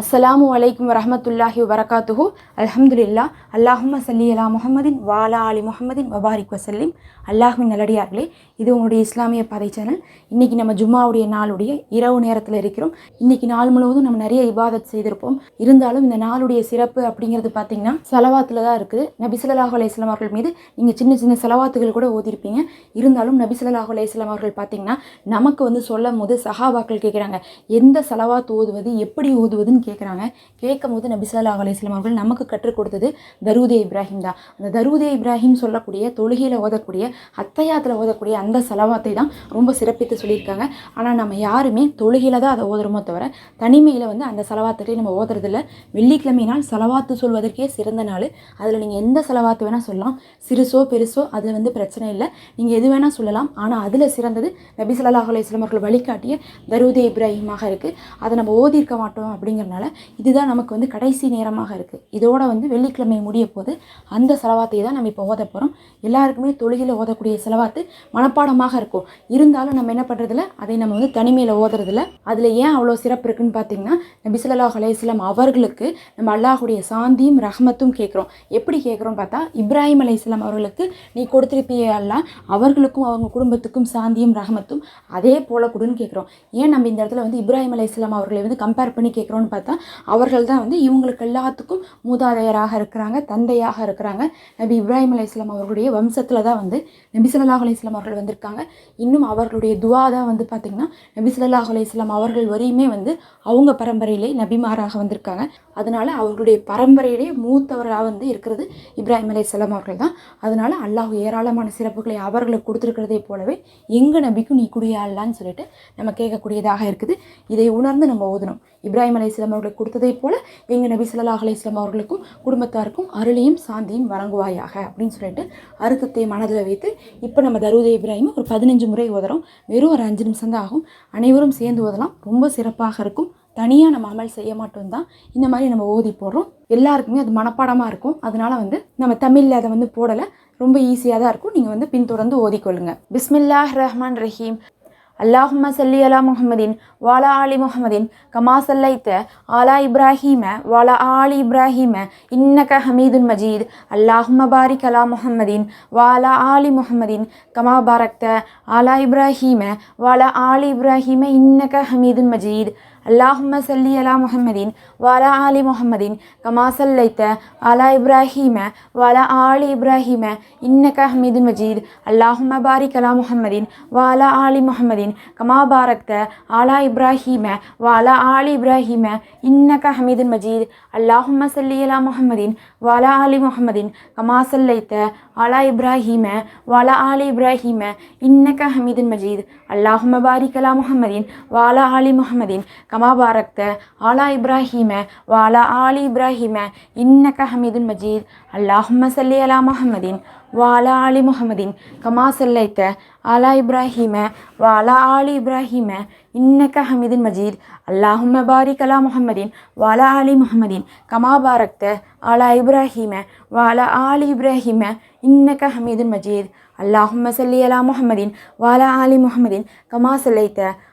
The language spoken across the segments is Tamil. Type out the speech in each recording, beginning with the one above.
அஸ்ஸலாமு அலைக்கும் வரமத்துல்லாஹி வபரகாத்துஹு. அலமதுல்லா அல்லாஹும் சல்லி அலா முகமதின் வாலா அலி முகமதின் வபாரிக் வசல்லிம். அல்லாஹுமின் நல்லடியார்களே இது உங்களுடைய இஸ்லாமிய பாதை சேனல். இன்றைக்கி நம்ம ஜும்மாவுடைய நாளுடைய இரவு நேரத்தில் இருக்கிறோம். இன்றைக்கி நாள் முழுவதும் நம்ம நிறைய இபாதத் செய்திருப்போம். இருந்தாலும் இந்த நாளுடைய சிறப்பு அப்படிங்கிறது பார்த்திங்கன்னா செலவாத்தில் தான் இருக்குது. நபி ஸல்லல்லாஹு அலைஹி அவர்கள் மீது நீங்கள் சின்ன சின்ன செலவாத்துகள் கூட ஓதிருப்பீங்க. இருந்தாலும் நபி ஸல்லல்லாஹு அலைஹி அவர்கள் பார்த்திங்கன்னா நமக்கு வந்து சொல்லும் போது சஹாபாக்கள் கேட்குறாங்க எந்த செலவாத்து ஓதுவது எப்படி ஓதுவதுன்னு கேட்குறாங்க கேட்கும் போது நபி ஸல்லல்லாஹு அவர்கள் நமக்கு கற்றுக் கொடுத்தது தருதே இப்ராஹிம் தான். அந்த தருதே இப்ராஹிம் சொல்லக்கூடிய தொழுகையில் ஓதக்கூடிய அத்தையாத்தில் ஓதக்கூடிய அந்த செலவாத்தை தான் ரொம்ப சிறப்பித்து சொல்லியிருக்காங்க. ஆனால் நம்ம யாருமே தொழுகையில் தான் அதை ஓதுறோமோ தவிர தனிமையில் வந்து அந்த செலவாத்துட்டே நம்ம ஓதுறதில்ல. வெள்ளிக்கிழமை நாள் செலவாத்து சொல்வதற்கே சிறந்த நாள். அதில் நீங்கள் எந்த செலவாத்து வேணால் சொல்லலாம். சிறுசோ பெருசோ அது வந்து பிரச்சனை இல்லை. நீங்கள் எது வேணால் சொல்லலாம். ஆனால் அதில் சிறந்தது நபி ஸல்லல்லாஹு அலைஹி அவர்கள் வழிகாட்டிய தருதே இப்ராஹிமாக இருக்குது அதை நம்ம ஓதியிருக்க மாட்டோம் அப்படிங்கிற இருக்கிறதுனால இதுதான் நமக்கு வந்து கடைசி நேரமாக இருக்குது இதோட வந்து வெள்ளிக்கிழமை முடிய போது அந்த செலவாத்தை தான் நம்ம இப்போ ஓத போகிறோம் எல்லாருக்குமே தொழுகையில் ஓதக்கூடிய செலவாத்து மனப்பாடமாக இருக்கும். இருந்தாலும் நம்ம என்ன பண்ணுறதில்ல அதை நம்ம வந்து தனிமையில் ஓதுறதில்ல. அதில் ஏன் அவ்வளோ சிறப்பு இருக்குன்னு பார்த்தீங்கன்னா நபி ஸல்லல்லாஹு அலைஹி அவர்களுக்கு நம்ம அல்லாஹுடைய சாந்தியும் ரஹமத்தும் கேட்குறோம். எப்படி கேட்குறோம் பார்த்தா இப்ராஹிம் அலைஹிஸ்ஸலாம் அவர்களுக்கு நீ கொடுத்துருப்பியே அல்ல? அவர்களுக்கும் அவங்க குடும்பத்துக்கும் சாந்தியும் ரஹமத்தும் அதே போல கொடுன்னு கேட்குறோம். ஏன் நம்ம இந்த இடத்துல வந்து இப்ராஹிம் அலைஹிஸ்ஸலாம் அவர்களை வந்து கம்பேர் பண்ணி கேட்குறோன்னு பார்த்தா அவர்கள் தான் வந்து இவங்களுக்கு எல்லாத்துக்கும் மூதாதையராக இருக்கிறாங்க தந்தையாக இருக்கிறாங்க. நபி இப்ராஹிம் அலைஹிஸ்ஸலாம் அவர்களுடைய வம்சத்தில் தான் வந்து நபி ஸல்லல்லாஹு அலி இஸ்லாம் அவர்கள் வந்திருக்காங்க. இன்னும் அவர்களுடைய துவா தான் வந்து பார்த்திங்கன்னா நபி ஸல்லல்லாஹு அலி இஸ்லாம் அவர்கள் வரையுமே வந்து அவங்க பரம்பரையிலே நபிமாராக வந்திருக்காங்க. அதனால அவர்களுடைய பரம்பரையிலே மூத்தவராக வந்து இருக்கிறது இப்ராஹிம் அலைஹிஸ்ஸலாம் அவர்கள் தான். அதனால அல்லாஹ் ஏராளமான சிறப்புகளை அவர்களுக்கு கொடுத்துருக்கிறதே போலவே எங்கள் நபிக்கும் நீ குடியாடலான்னு சொல்லிட்டு நம்ம கேட்கக்கூடியதாக இருக்குது. இதை உணர்ந்து நம்ம ஓதணும். இப்ராஹிம் இஸ்லாம் அவர்களுக்கு கொடுத்ததை போல எங்கள் நபி ஸல்லல்லாஹு அலி இஸ்லாம் அவர்களுக்கும் குடும்பத்தாருக்கும் அருளையும் சாந்தியும் வழங்குவாயாக அப்படின்னு சொல்லிட்டு அறுத்தத்தை மனதில் வைத்து இப்போ நம்ம தருவதே இப்ராஹிம் ஒரு பதினஞ்சு முறை ஓதுறோம் வெறும் ஒரு அஞ்சு நிமிஷம் தான் ஆகும். அனைவரும் சேர்ந்து ஓதலாம் ரொம்ப சிறப்பாக இருக்கும். தனியாக நம்ம அமல் செய்ய மாட்டோம் தான். இந்த மாதிரி நம்ம ஓதி போடுறோம். எல்லாருக்குமே அது மனப்பாடமாக இருக்கும். அதனால வந்து நம்ம தமிழில் அதை வந்து போடலை. ரொம்ப ஈஸியாக தான் இருக்கும். நீங்கள் வந்து பின்தொடர்ந்து ஓதிக்கொள்ளுங்க. பிஸ்மில்லாஹ் ரஹ்மான் ரஹீம். அல்லாஹும்ம சல்லி அலா முஹமதின் வாலா ஆலி முஹமதின் கமா சல்லைத்த ஆலா இப்ராஹீம வாலா ஆலி இப்ராஹீம இன்னக ஹமீதுன் மஜீத் அல்லாஹும்ம பாரிக் அலா முஹம்மதின் வாலா ஆலி முஹமதின் கமா பாரக்த ஆலா இப்ராஹீம வாலா ஆலி இப்ராஹீம இன்னக ஹமீதுன் மஜீத். அல்லாஹும்ம சல்லி அலா முஹம்மதின் வாலா ஆலி முஹம்மதின் கமா சல்லைத்த அலா இப்ராஹீம வாலா ஆலி இப்ராஹீம இன்னக ஹமீது மஜீத் அல்லாஹும்ம பாரிக் அலா முஹம்மதின் வாலா ஆலி முஹம்மதின் கமா பாரக்த ஆலா இப்ராஹீம வாலா ஆலி இப்ராஹீம இன்னக ஹமீது மஜீத் அல்லாஹும்ம சல்லி அலா முஹம்மதின் வாலா ஆலி முஹம்மதின் கமா சல்லைத்த ஆலா இப்ராஹீம வாலா ஆலி இப்ராஹீம இன்னக ஹமீது மஜீத் அல்லாஹும்ம பாரிக் அலா முஹம்மதின் வாலா ஆலி முஹம்மதின் கமா பாரக்த ஆலா இப்ராஹீம வாலா ஆலி இப்ராஹீம இன்னக ஹமீதுன் மஜீத் அல்லாஹும்ம சல்லி அலா முஹமதின் வாலா ஆலி முஹமதின் கமா சல்லைத்த ஆலா இப்ராஹீம வாலா ஆலி இப்ராஹீம இன்னக்க ஹமீதுன் மஜீத் அல்லாஹும்ம பாரிக் அலா முஹமதின் வாலா ஆலி முஹமதின் கமா பாரக்த ஆலா இப்ராஹீம வாலா ஆலி இப்ராஹீம இன்னக்க ஹமீதுன் மஜீத் அல்லாஹும்ம சல்லி அலா முஹமதின் வாலா ஆலி முஹமதின் கமா சல்லைத்த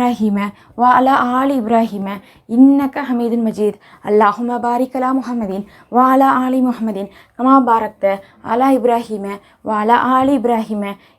இப்ராஹிம வ அலா ஆலி இப்ராஹிம இன்னக்க ஹமீதுன் மஜீத் அல்லாஹும பாரிக் அலா முஹமதீன் வ அலா ஆலி முஹமதீன் கமா பாரக்த அலா இப்ராஹிம வ அலா ஆலி இப்ராஹிம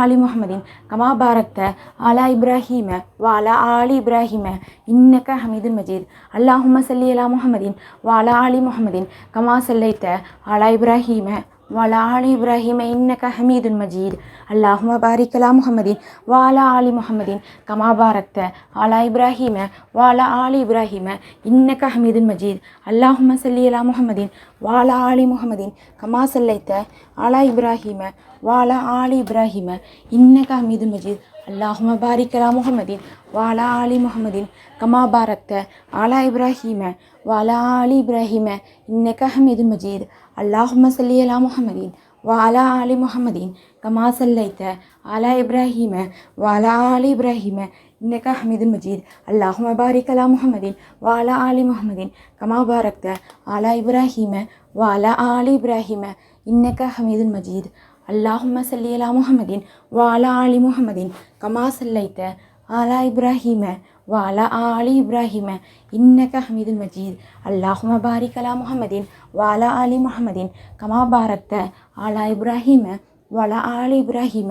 ஆலி முகமதின் கமா பாரக்த ஆலா இப்ராஹீம வாலா ஆலி இப்ராஹிம இன்னக்க ஹமீது மஜீத். அல்லாஹும சல்லி அலா முகமதின் வாலா ஆலி முகமதின் கமா சல்லைத்த ஆலா இப்ராஹீம. வாலா ஆலி இப்ராஹிம இன்னக ஹமீதுன் மஜீத் அல்லாஹும பாரிக்கலா அலா வாலா ஆலி முஹம்மதின் கமா பாரக்த ஆலா இப்ராஹிம வாலா ஆலி இப்ராஹிம இன்னக ஹமீதுன் மஜீத் அல்லாஹும சல்லி அலா முஹம்மதின் வாலா ஆலி முஹம்மதின் கமா சல்லைத்த ஆலா இப்ராஹிம வாலா ஆலி இப்ராஹிம இன்னக ஹமீதுன் மஜீத் அல்லாஹும பாரிக்கலா அலா வாலா அலி முஹம்மதின் கமா பாரக்த ஆலா இப்ராஹிம வாலா அலி இப்ராஹிம இன்னக ஹமீதுன் மஜீத் அல்லாஹும சல்லி அலா முஹம்மதின் வாலா அலி முஹம்மதின் கமா சல்லைத்த ஆலா இப்ராஹிம வாலா அலி இப்ராஹிம இன்னக்க ஹமீதுன் மஜீத் அல்லாஹும பாரிக் அலா முஹம்மதின் வாலா ஆலி முஹம்மதின் கமா பாரக்த ஆலா இப்ராஹிம வாலா ஆலி இப்ராஹிம இன்னக்க ஹமீதுன் மஜீத் அல்லாஹும்ம சல்லி அலா முஹம்மதின் வாலா ஆலி முகமதின் கமா சல்லைத்த ஆலா இப்ராஹிம வாலா ஆலி இப்ராஹிம. இன்னக ஹமீதுன் மஜீத் அல்லாஹும பாரிக் அலா முஹம்மதின் வாலா ஆலி முகமதின் கமா பாரத்த ஆலா இப்ராஹிம வாலா ஆலி இப்ராஹிம.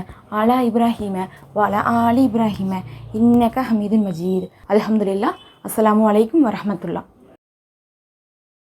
அலா இப்ராஹிம வாலா ஆலி இப்ராஹிம இன்னக்க ஹமீது மஜீத். அலமதுல்லா அஸ்லாம் வலைக்கம் வரமத்துல்லா